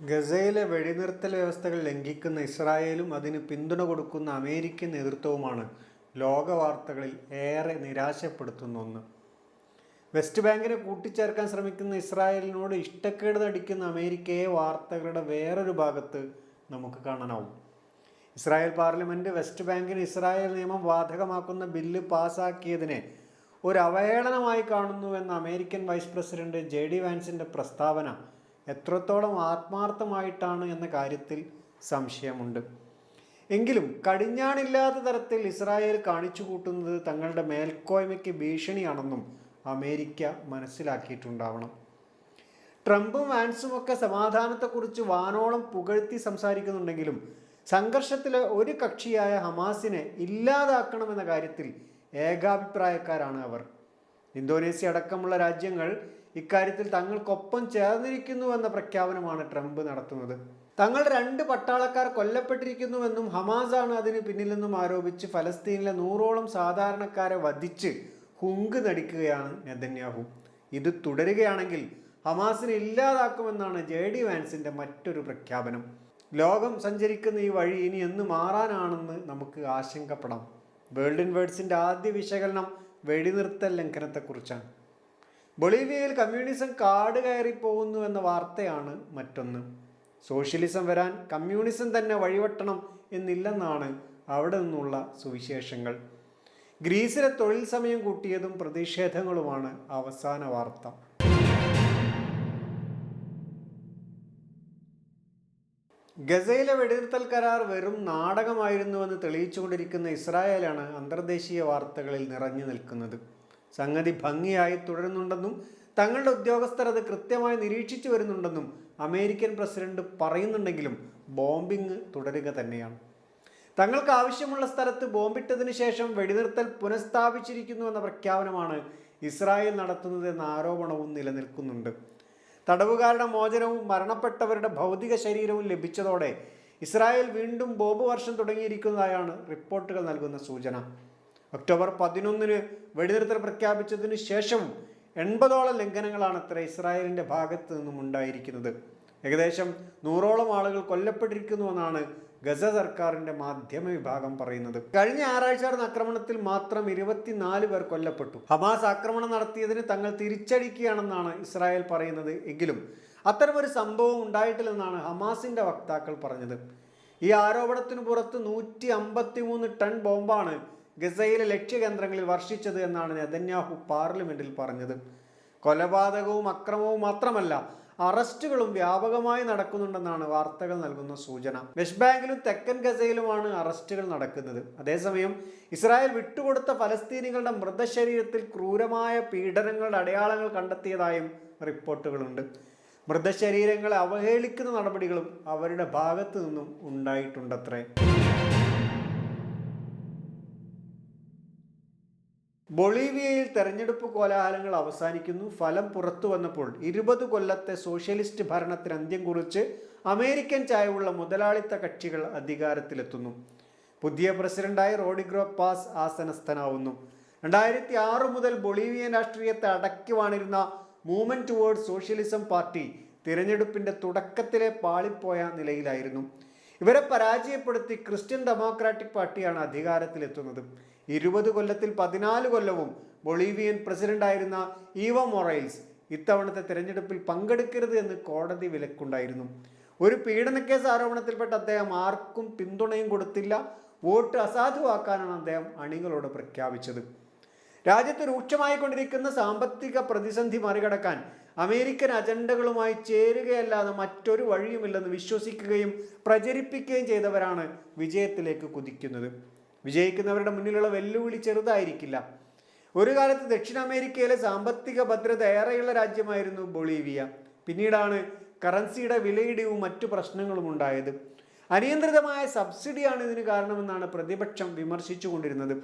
ഗസയിലെ വെടിനിർത്തൽ വ്യവസ്ഥകൾ ലംഘിക്കുന്ന ഇസ്രായേലും അതിന് പിന്തുണ കൊടുക്കുന്ന അമേരിക്കൻ നേതൃത്വവുമാണ് ലോക വാർത്തകളിൽ ഏറെ നിരാശപ്പെടുത്തുന്ന ഒന്ന്. വെസ്റ്റ് ബാങ്കിനെ കൂട്ടിച്ചേർക്കാൻ ശ്രമിക്കുന്ന ഇസ്രായേലിനോട് ഇഷ്ടക്കേട് നടിക്കുന്ന അമേരിക്കയെ വാർത്തകളുടെ വേറൊരു ഭാഗത്ത് നമുക്ക് കാണാനാവും. ഇസ്രായേൽ പാർലമെന്റ് വെസ്റ്റ് ബാങ്കിന് ഇസ്രായേൽ നിയമം ബാധകമാക്കുന്ന ബില്ല് പാസാക്കിയതിനെ ഒരു അവഹേളനമായി കാണുന്നുവെന്ന American vice president J D വാൻസിന്റെ പ്രസ്താവന എത്രത്തോളം ആത്മാർത്ഥമായിട്ടാണ് എന്ന കാര്യത്തിൽ സംശയമുണ്ട്. എങ്കിലും കടിഞ്ഞാണില്ലാത്ത തരത്തിൽ ഇസ്രായേൽ കാണിച്ചു കൂട്ടുന്നത് തങ്ങളുടെ മേൽക്കോയ്മയ്ക്ക് ഭീഷണിയാണെന്നും അമേരിക്ക മനസ്സിലാക്കിയിട്ടുണ്ടാവണം. ട്രംപും വാൻസും ഒക്കെ സമാധാനത്തെക്കുറിച്ച് വാനോളം പുകഴ്ത്തി സംസാരിക്കുന്നുണ്ടെങ്കിലും സംഘർഷത്തിലെ ഒരു കക്ഷിയായ ഹമാസിനെ ഇല്ലാതാക്കണമെന്ന കാര്യത്തിൽ ഏകാഭിപ്രായക്കാരാണ് അവർ. ഇന്തോനേഷ്യ അടക്കമുള്ള രാജ്യങ്ങൾ ഇക്കാര്യത്തിൽ തങ്ങൾക്കൊപ്പം ചേർന്നിരിക്കുന്നുവെന്ന പ്രഖ്യാപനമാണ് ട്രംപ് നടത്തുന്നത്. തങ്ങൾ രണ്ട് പട്ടാളക്കാർ കൊല്ലപ്പെട്ടിരിക്കുന്നുവെന്നും ആണ് അതിന് പിന്നിലെന്നും ആരോപിച്ച് ഫലസ്തീനിലെ നൂറോളം സാധാരണക്കാരെ വധിച്ച് ഹുങ്ക് നടിക്കുകയാണ് നെതന്യാഹു. ഇത് തുടരുകയാണെങ്കിൽ ഹമാസിനെ ഇല്ലാതാക്കുമെന്നാണ് ജെ ഡി വാൻസിന്റെ മറ്റൊരു പ്രഖ്യാപനം. ലോകം സഞ്ചരിക്കുന്ന ഈ വഴി ഇനി എന്ന് മാറാനാണെന്ന് നമുക്ക് ആശങ്കപ്പെടാം. വേൾഡ് ഇൻ വേർഡ്സിന്റെ ആദ്യ വിശകലനം വെടിനിർത്തൽ ലംഘനത്തെക്കുറിച്ചാണ്. ബൊളീവിയയിൽ കമ്മ്യൂണിസം കാട് കയറി പോകുന്നു എന്ന വാർത്തയാണ് മറ്റൊന്ന്. സോഷ്യലിസം വരാൻ കമ്മ്യൂണിസം തന്നെ വഴിവെട്ടണം എന്നില്ലെന്നാണ് അവിടെ നിന്നുള്ള സുവിശേഷങ്ങൾ. ഗ്രീസിലെ തൊഴിൽ സമയം കൂട്ടിയതും പ്രതിഷേധങ്ങളുമാണ് അവസാന വാർത്ത. ഗസയിലെ വെടിനിർത്തൽ കരാർ വെറും നാടകമായിരുന്നുവെന്ന് തെളിയിച്ചുകൊണ്ടിരിക്കുന്ന ഇസ്രായേലാണ് അന്തർദേശീയ വാർത്തകളിൽ നിറഞ്ഞു നിൽക്കുന്നത്. സംഗതി ഭംഗിയായി തുടരുന്നുണ്ടെന്നും തങ്ങളുടെ ഉദ്യോഗസ്ഥർ അത് കൃത്യമായി നിരീക്ഷിച്ചു വരുന്നുണ്ടെന്നും അമേരിക്കൻ പ്രസിഡന്റ് പറയുന്നുണ്ടെങ്കിലും ബോംബിംഗ് തുടരുക തന്നെയാണ്. തങ്ങൾക്ക് ആവശ്യമുള്ള സ്ഥലത്ത് ബോംബിട്ടതിനു ശേഷം വെടിനിർത്തൽ പുനഃസ്ഥാപിച്ചിരിക്കുന്നു എന്ന പ്രഖ്യാപനമാണ് ഇസ്രായേൽ നടത്തുന്നത് എന്ന ആരോപണവും നിലനിൽക്കുന്നുണ്ട്. തടവുകാരുടെ മോചനവും മരണപ്പെട്ടവരുടെ ഭൗതിക ശരീരവും ലഭിച്ചതോടെ ഇസ്രായേൽ വീണ്ടും ബോംബ് വർഷം തുടങ്ങിയിരിക്കുന്നതായാണ് റിപ്പോർട്ടുകൾ നൽകുന്ന സൂചന. ഒക്ടോബർ പതിനൊന്നിന് വെടിനിർത്തൽ പ്രഖ്യാപിച്ചതിന് ശേഷവും എൺപതോളം ലംഘനങ്ങളാണ് അത്ര ഇസ്രായേലിന്റെ ഭാഗത്തു നിന്നും ഉണ്ടായിരിക്കുന്നത്. ഏകദേശം നൂറോളം ആളുകൾ കൊല്ലപ്പെട്ടിരിക്കുന്നുവെന്നാണ് ഗസ സർക്കാരിന്റെ മാധ്യമ വിഭാഗം പറയുന്നത്. കഴിഞ്ഞ ആറാഴ്ച നടന്ന ആക്രമണത്തിൽ മാത്രം ഇരുപത്തിനാല് പേർ കൊല്ലപ്പെട്ടു. ഹമാസ് ആക്രമണം നടത്തിയതിന് തങ്ങൾ തിരിച്ചടിക്കുകയാണെന്നാണ് ഇസ്രായേൽ പറയുന്നത് എങ്കിലും അത്തരമൊരു സംഭവം ഉണ്ടായിട്ടില്ലെന്നാണ് ഹമാസിന്റെ വക്താക്കൾ പറഞ്ഞത്. ഈ ആരോപണത്തിന് പുറത്ത് നൂറ്റി അമ്പത്തി മൂന്ന് ടൺ ബോംബാണ് ഗസയിലെ ലക്ഷ്യകേന്ദ്രങ്ങളിൽ വർഷിച്ചത് എന്നാണ് നെതന്യാഹു പാർലമെന്റിൽ പറഞ്ഞത്. കൊലപാതകവും അക്രമവും മാത്രമല്ല അറസ്റ്റുകളും വ്യാപകമായി നടക്കുന്നുണ്ടെന്നാണ് വാർത്തകൾ നൽകുന്ന സൂചന. വെസ്റ്റ് ബാങ്കിലും തെക്കൻ ഗസയിലുമാണ് അറസ്റ്റുകൾ നടക്കുന്നത്. അതേസമയം ഇസ്രായേൽ വിട്ടുകൊടുത്ത ഫലസ്തീനികളുടെ മൃതശരീരത്തിൽ ക്രൂരമായ പീഡനങ്ങളുടെ അടയാളങ്ങൾ കണ്ടെത്തിയതായും റിപ്പോർട്ടുകളുണ്ട്. മൃതശരീരങ്ങളെ അവഹേളിക്കുന്ന നടപടികളും അവരുടെ ഭാഗത്തു നിന്നും ഉണ്ടായിട്ടുണ്ടത്രേ. ബൊളീവിയയിൽ തെരഞ്ഞെടുപ്പ് കോലാഹലങ്ങൾ അവസാനിക്കുന്നു. ഫലം പുറത്തു വന്നപ്പോൾ ഇരുപത് കൊല്ലത്തെ സോഷ്യലിസ്റ്റ് ഭരണത്തിന് അന്ത്യം കുറിച്ച് അമേരിക്കൻ ചായവുള്ള മുതലാളിത്ത കക്ഷികൾ അധികാരത്തിലെത്തുന്നു. പുതിയ പ്രസിഡന്റായി റോഡിഗ്രോ പാസ് ആസനസ്ഥനാവുന്നു. രണ്ടായിരത്തി ആറ് മുതൽ ബൊളീവിയൻ രാഷ്ട്രീയത്തെ അടക്കി വാണിരുന്ന മൂവ്മെന്റ് ടുവേർഡ് സോഷ്യലിസം പാർട്ടി തിരഞ്ഞെടുപ്പിന്റെ തുടക്കത്തിലെ പാളിപ്പോയ നിലയിലായിരുന്നു. ഇവരെ പരാജയപ്പെടുത്തി ക്രിസ്ത്യൻ ഡെമോക്രാറ്റിക് പാർട്ടിയാണ് അധികാരത്തിലെത്തുന്നത്. ഇരുപത് കൊല്ലത്തിൽ പതിനാല് കൊല്ലവും ബൊളീവിയൻ പ്രസിഡന്റായിരുന്ന ഈവ മൊറൈൽസ് ഇത്തവണത്തെ തിരഞ്ഞെടുപ്പിൽ പങ്കെടുക്കരുത് എന്ന് കോടതി വിലക്കുണ്ടായിരുന്നു. ഒരു പീഡനക്കേസ് ആരോപണത്തിൽപ്പെട്ട അദ്ദേഹം ആർക്കും പിന്തുണയും കൊടുത്തില്ല വോട്ട് അസാധുവാക്കാനാണ് അദ്ദേഹം അണികളോട് പ്രഖ്യാപിച്ചത്. രാജ്യത്ത് രൂക്ഷമായിക്കൊണ്ടിരിക്കുന്ന സാമ്പത്തിക പ്രതിസന്ധി മറികടക്കാൻ അമേരിക്കൻ അജണ്ടകളുമായി ചേരുകയല്ലാതെ മറ്റൊരു വഴിയുമില്ലെന്ന് വിശ്വസിക്കുകയും പ്രചരിപ്പിക്കുകയും ചെയ്തവരാണ് വിജയത്തിലേക്ക് കുതിക്കുന്നത്. വിജയിക്കുന്നവരുടെ മുന്നിലുള്ള വെല്ലുവിളി ചെറുതായിരിക്കില്ല. ഒരു കാലത്ത് ദക്ഷിണാമേരിക്കയിലെ സാമ്പത്തിക ഭദ്രത ഏറെയുള്ള രാജ്യമായിരുന്നു ബൊളീവിയ. പിന്നീടാണ് കറൻസിയുടെ വിലയിടിവും മറ്റു പ്രശ്നങ്ങളും ഉണ്ടായത്. അനിയന്ത്രിതമായ സബ്സിഡിയാണ് ഇതിന് കാരണമെന്നാണ് പ്രതിപക്ഷം വിമർശിച്ചുകൊണ്ടിരുന്നത്.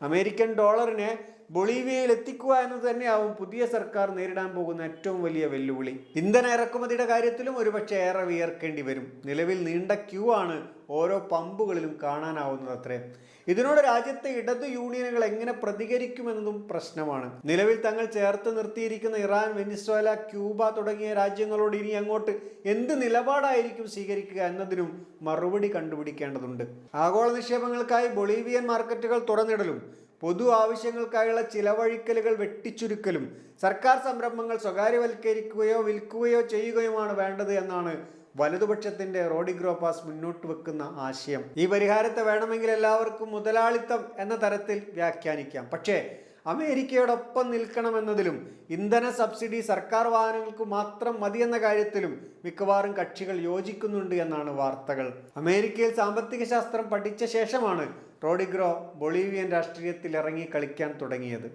അമേരിക്കൻ ഡോളറിനെ ബൊളീവിയയിൽ എത്തിക്കുക എന്നത് തന്നെയാവും പുതിയ സർക്കാർ നേരിടാൻ പോകുന്ന ഏറ്റവും വലിയ വെല്ലുവിളി. ഇന്ധന ഇറക്കുമതിയുടെ കാര്യത്തിലും ഒരുപക്ഷെ ഏറെ വിയർക്കേണ്ടി വരും. നിലവിൽ നീണ്ട ക്യൂ ആണ് ഓരോ പമ്പുകളിലും കാണാനാവുന്നത് അത്രേ ഇതിനോട് രാജ്യത്തെ ഇടതു യൂണിയനുകൾ എങ്ങനെ പ്രതികരിക്കുമെന്നതും പ്രശ്നമാണ്. നിലവിൽ തങ്ങൾ ചേർത്ത് നിർത്തിയിരിക്കുന്ന ഇറാൻ വെനിസ്വേല ക്യൂബ തുടങ്ങിയ രാജ്യങ്ങളോട് ഇനി അങ്ങോട്ട് എന്ത് നിലപാടായിരിക്കും സ്വീകരിക്കുക എന്നതിനും മറുപടി കണ്ടുപിടിക്കേണ്ടതുണ്ട്. ആഗോള നിക്ഷേപങ്ങൾക്കായി ബൊളീവിയൻ മാർക്കറ്റുകൾ തുറന്നിടലും പൊതു ആവശ്യങ്ങൾക്കായുള്ള ചിലവഴിക്കലുകൾ വെട്ടിച്ചുരുക്കലും സർക്കാർ സംരംഭങ്ങൾ സ്വകാര്യവൽക്കരിക്കുകയോ വിൽക്കുകയോ ചെയ്യുകയുമാണ് വേണ്ടത് എന്നാണ് വലതുപക്ഷത്തിന്റെ റോഡി റോഡിഗ്രോപാസ് മുന്നോട്ട് വെക്കുന്ന ആശയം. ഈ പരിഹാരത്തെ വേണമെങ്കിൽ എല്ലാവർക്കും മുതലാളിത്തം എന്ന തരത്തിൽ വ്യാഖ്യാനിക്കാം. പക്ഷേ അമേരിക്കയോടൊപ്പം നിൽക്കണമെന്നതിലും ഇന്ധന സബ്സിഡി സർക്കാർ വാഹനങ്ങൾക്ക് മാത്രം മതിയെന്ന കാര്യത്തിലും മിക്കവാറും കക്ഷികൾ യോജിക്കുന്നുണ്ട് എന്നാണ് വാർത്തകൾ. അമേരിക്കയിൽ സാമ്പത്തിക ശാസ്ത്രം പഠിച്ച ശേഷമാണ് റോഡിഗ്രോ ബൊളീവിയൻ രാഷ്ട്രീയത്തിൽ ഇറങ്ങി കളിക്കാൻ തുടങ്ങിയത്.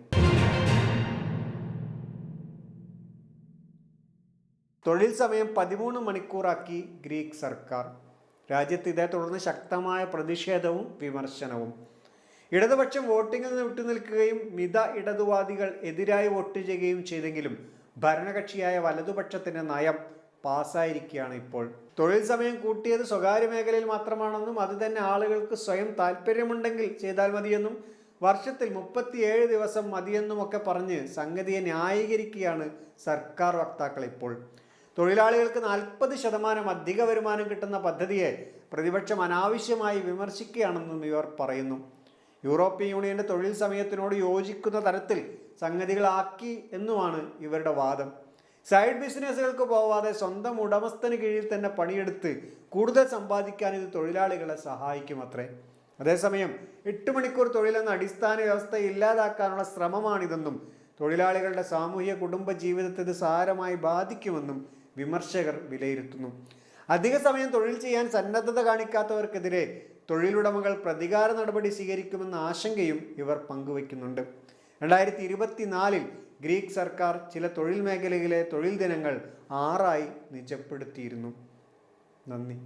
തൊഴിൽ സമയം പതിമൂന്ന് മണിക്കൂറാക്കി ഗ്രീക്ക് സർക്കാർ. രാജ്യത്ത് ഇതേ തുടർന്ന് ശക്തമായ പ്രതിഷേധവും വിമർശനവും. ഇടതുപക്ഷം വോട്ടിങ്ങിൽ നിന്ന് വിട്ടുനിൽക്കുകയും മിത ഇടതുവാദികൾ എതിരായി വോട്ട് ചെയ്യുകയും ചെയ്തെങ്കിലും ഭരണകക്ഷിയായ വലതുപക്ഷത്തിന്റെ നയം പാസ്സായിരിക്കുകയാണ് ഇപ്പോൾ. തൊഴിൽ സമയം കൂട്ടിയത് സ്വകാര്യ മേഖലയിൽ മാത്രമാണെന്നും അത് തന്നെ ആളുകൾക്ക് സ്വയം താല്പര്യമുണ്ടെങ്കിൽ ചെയ്താൽ മതിയെന്നും വർഷത്തിൽ മുപ്പത്തിയേഴ് ദിവസം മതിയെന്നുമൊക്കെ പറഞ്ഞ് സംഗതിയെ ന്യായീകരിക്കുകയാണ് സർക്കാർ വക്താക്കൾ ഇപ്പോൾ. തൊഴിലാളികൾക്ക് നാൽപ്പത് ശതമാനം അധിക വരുമാനം കിട്ടുന്ന പദ്ധതിയെ പ്രതിപക്ഷം അനാവശ്യമായി വിമർശിക്കുകയാണെന്നും ഇവർ പറയുന്നു. യൂറോപ്യൻ യൂണിയന്റെ തൊഴിൽ സമയത്തിനോട് യോജിക്കുന്ന തരത്തിൽ സംഗതികളാക്കി എന്നുമാണ് ഇവരുടെ വാദം. സൈഡ് ബിസിനസ്സുകൾക്ക് പോവാതെ സ്വന്തം ഉടമസ്ഥന് കീഴിൽ തന്നെ പണിയെടുത്ത് കൂടുതൽ സമ്പാദിക്കാൻ ഇത് തൊഴിലാളികളെ സഹായിക്കും അത്രേ. അതേസമയം എട്ട് മണിക്കൂർ തൊഴിലെന്ന അടിസ്ഥാന വ്യവസ്ഥ ഇല്ലാതാക്കാനുള്ള ശ്രമമാണിതെന്നും തൊഴിലാളികളുടെ സാമൂഹിക കുടുംബ ജീവിതത്തെ ഇത് സാരമായി ബാധിക്കുമെന്നും വിമർശകർ വിലയിരുത്തുന്നു. അധിക സമയം തൊഴിൽ ചെയ്യാൻ സന്നദ്ധത കാണിക്കാത്തവർക്കെതിരെ തൊഴിലുടമകൾ പ്രതികാര നടപടി സ്വീകരിക്കുമെന്ന ആശങ്കയും ഇവർ പങ്കുവയ്ക്കുന്നുണ്ട്. രണ്ടായിരത്തി ഇരുപത്തിനാലിൽ ഗ്രീക്ക് സർക്കാർ ചില തൊഴിൽ മേഖലയിലെ തൊഴിൽ ദിനങ്ങൾ ആറായി നിജപ്പെടുത്തിയിരുന്നു. നന്ദി.